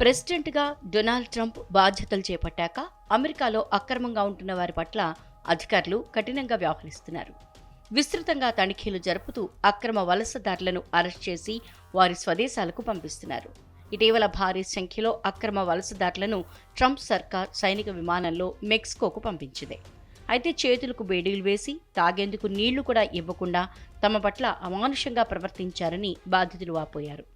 ప్రెసిడెంట్గా Donald Trump బాధ్యతలు చేపట్టాక అమెరికాలో అక్రమంగా ఉంటున్న వారి పట్ల అధికారులు కఠినంగా వ్యవహరిస్తున్నారు. విస్తృతంగా తనిఖీలు జరుపుతూ అక్రమ వలసదారులను అరెస్ట్ చేసి వారి స్వదేశాలకు పంపిస్తున్నారు. ఇటీవల భారీ సంఖ్యలో అక్రమ వలసదారులను ట్రంప్ సర్కార్ సైనిక విమానంలో మెక్సికోకు పంపించింది. అయితే చేతులకు బేడీలు వేసి తాగేందుకు నీళ్ళు కూడా ఇవ్వకుండా తమ పట్ల అమానుషంగా ప్రవర్తించారని బాధితులు వాపోయారు.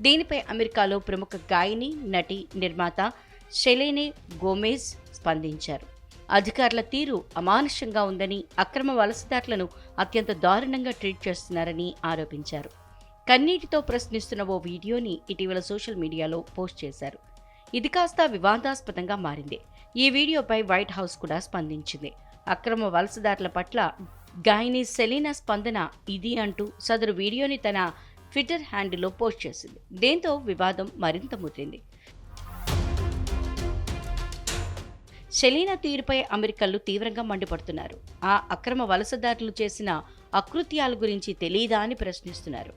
దీనిపై అమెరికాలో ప్రముఖ గాయని నటి నిర్మాత షెలేనే గోమేజ్ స్పందించారు. అధికారుల తీరు అమానుషంగా ఉందని అక్రమ వలసదారులను అత్యంత దారుణంగా ట్రీట్ చేస్తున్నారని ఆరోపించారు. కన్నీటితో ప్రశ్నిస్తున్న ఓ వీడియోని ఇటీవల సోషల్ మీడియాలో పోస్ట్ చేశారు. ఇది కాస్త వివాదాస్పదంగా మారింది. ఈ వీడియోపై వైట్ హౌస్ కూడా స్పందించింది. అక్రమ వలసదారుల పట్ల గాయని సెలీనా స్పందన ఇది అంటూ సదరు వీడియోని తన ట్విట్టర్ హ్యాండిల్లో పోస్ట్ చేసింది. దీంతో వివాదం మరింత ముదిరింది. షెలీనా తీరుపై అమెరికన్లు తీవ్రంగా మండిపడుతున్నారు. ఆ అక్రమ వలసదారులు చేసిన అకృత్యాల గురించి తెలియదా అని ప్రశ్నిస్తున్నారు.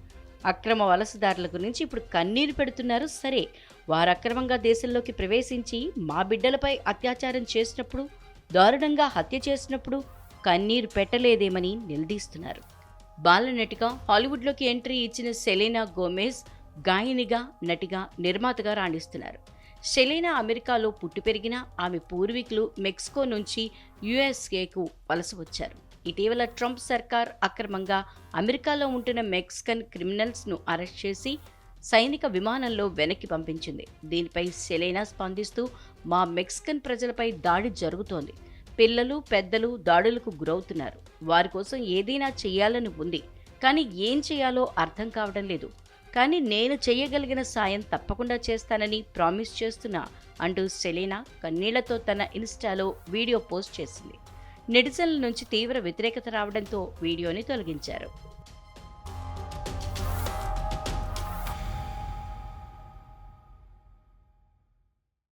అక్రమ వలసదారుల గురించి ఇప్పుడు కన్నీరు పెడుతున్నారు. సరే వారు అక్రమంగా దేశంలోకి ప్రవేశించి మా బిడ్డలపై అత్యాచారం చేసినప్పుడు దారుణంగా హత్య చేసినప్పుడు కన్నీరు పెట్టలేదేమని నిలదీస్తున్నారు. బాలనటిగా హాలీవుడ్లోకి ఎంట్రీ ఇచ్చిన సెలీనా గోమెజ్ గాయనిగా నటిగా నిర్మాతగా రాణిస్తున్నారు. సెలీనా అమెరికాలో పుట్టి పెరిగిన ఆమె పూర్వీకులు మెక్సికో నుంచి యుఎస్ఏకు వలస వచ్చారు. ఇటీవల ట్రంప్ సర్కార్ అక్రమంగా అమెరికాలో ఉంటున్న మెక్సికన్ క్రిమినల్స్ను అరెస్ట్ చేసి సైనిక విమానంలో వెనక్కి పంపించింది. దీనిపై సెలైనా స్పందిస్తూ మా మెక్సికన్ ప్రజలపై దాడి జరుగుతోంది. పిల్లలు పెద్దలు దాడులకు గురవుతున్నారు. వారి కోసం ఏదైనా చేయాలని ఉంది. కానీ ఏం చేయాలో అర్థం కావడం లేదు. కానీ నేను చేయగలిగిన సాయం తప్పకుండా చేస్తానని ప్రామిస్ చేస్తున్నా అంటూ సెలీనా కన్నీళ్ళతో తన ఇన్స్టాలో వీడియో పోస్ట్ చేసింది. నెటిజన్ల నుంచి తీవ్ర వ్యతిరేకత రావడంతో వీడియోని తొలగించారు.